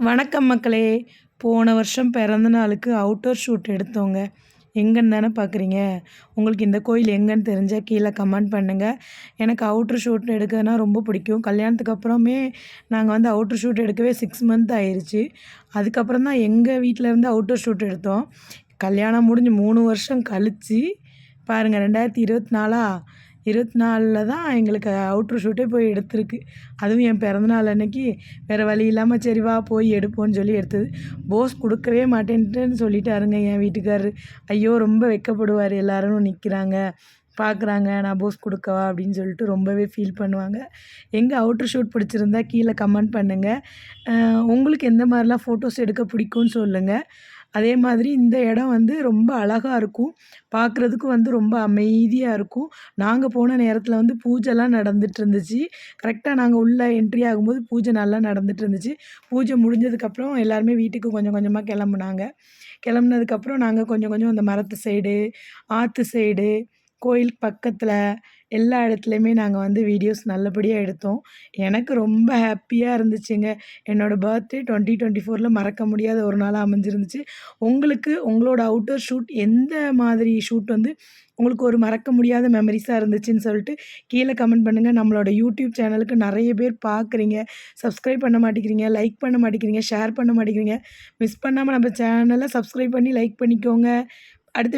வணக்கம் மக்களே. போன வருஷம் பிறந்த நாளுக்கு அவுட்டோர் ஷூட் எடுத்தோங்க. எங்கன்னு தானே பார்க்குறீங்க உங்களுக்கு இந்த கோயில் எங்கன்னு தெரிஞ்சால் கீழே கமெண்ட் பண்ணுங்கள் எனக்கு அவுட்ரு ஷூட் எடுக்கிறதுனா ரொம்ப பிடிக்கும். கல்யாணத்துக்கு அப்புறமே நாங்கள் வந்து அவுட்ரு ஷூட் எடுக்கவே சிக்ஸ் மந்த் ஆயிடுச்சு அதுக்கப்புறம் தான் எங்கள் வீட்டில் இருந்து அவுட்டர் ஷூட் எடுத்தோம். கல்யாணம் முடிஞ்சு மூணு வருஷம் கழித்து பாருங்கள் ரெண்டாயிரத்தி இருபத்தி நாலா? இருபத்தி நாலில் தான் எங்களுக்கு அவுட்ரு ஷூட்டே போய் எடுத்திருக்கு. அதுவும் என் பிறந்தநாள் அன்னைக்கு. வேறு வழி இல்லாமல் சரி வா போய் எடுப்போம்னு சொல்லி எடுத்தது. போஸ் கொடுக்கவே மாட்டேன்ட்டுன்னு சொல்லிட்டாருங்க என் வீட்டுக்காரரு. ஐயோ ரொம்ப வெட்கப்படுவார் எல்லாரும் நிற்கிறாங்க பார்க்குறாங்க நான் போஸ் கொடுக்கவா? அப்படின்னு சொல்லிட்டு ரொம்பவே ஃபீல் பண்ணுவாங்க. எங்கே அவுட்ரு ஷூட் பிடிச்சிருந்தா கீழே கமெண்ட் பண்ணுங்கள் உங்களுக்கு எந்த மாதிரிலாம் ஃபோட்டோஸ் எடுக்க பிடிக்கும்னு சொல்லுங்கள் அதே மாதிரி இந்த இடம் வந்து ரொம்ப அழகாக இருக்கும். பார்க்குறதுக்கு வந்து ரொம்ப அமைதியாக இருக்கும். நாங்கள் போன நேரத்தில் வந்து பூஜைலாம் நடந்துட்டு இருந்துச்சு கரெக்டாக நாங்கள் உள்ளே என்ட்ரி ஆகும்போது பூஜை நல்லா நடந்துட்டு இருந்துச்சு பூஜை முடிஞ்சதுக்கப்புறம் எல்லாருமே வீட்டுக்கு கொஞ்சம் கொஞ்சமாக கிளம்புனாங்க. கிளம்புனதுக்கப்புறம் நாங்கள் கொஞ்சம் கொஞ்சம் அந்த மரத்து சைடு ஆற்று சைடு கோயில் பக்கத்தில் எல்லா இடத்துலையுமே நாங்கள் வந்து வீடியோஸ் நல்லபடியாக எடுத்தோம். எனக்கு ரொம்ப ஹாப்பியாக இருந்துச்சுங்க. என்னோடய பர்த்டே டுவெண்ட்டி டுவெண்ட்டி ஃபோரில் மறக்க முடியாத ஒரு நாளாக அமைஞ்சிருந்துச்சு. உங்களுக்கு உங்களோட அவுட்டர் ஷூட் எந்த மாதிரி ஷூட் வந்து உங்களுக்கு ஒரு மறக்க முடியாத மெமரிஸாக இருந்துச்சுன்னு சொல்லிட்டு கீழே கமெண்ட் பண்ணுங்கள் நம்மளோட யூடியூப் சேனலுக்கு நிறைய பேர் பார்க்குறீங்க சப்ஸ்கிரைப் பண்ண மாட்டேங்கிறீங்க லைக் பண்ண மாட்டேங்கிறீங்க ஷேர் பண்ண மாட்டேங்கிறீங்க. மிஸ் பண்ணாமல் நம்ம சேனலை சப்ஸ்கிரைப் பண்ணி லைக் பண்ணிக்கோங்க. அடுத்து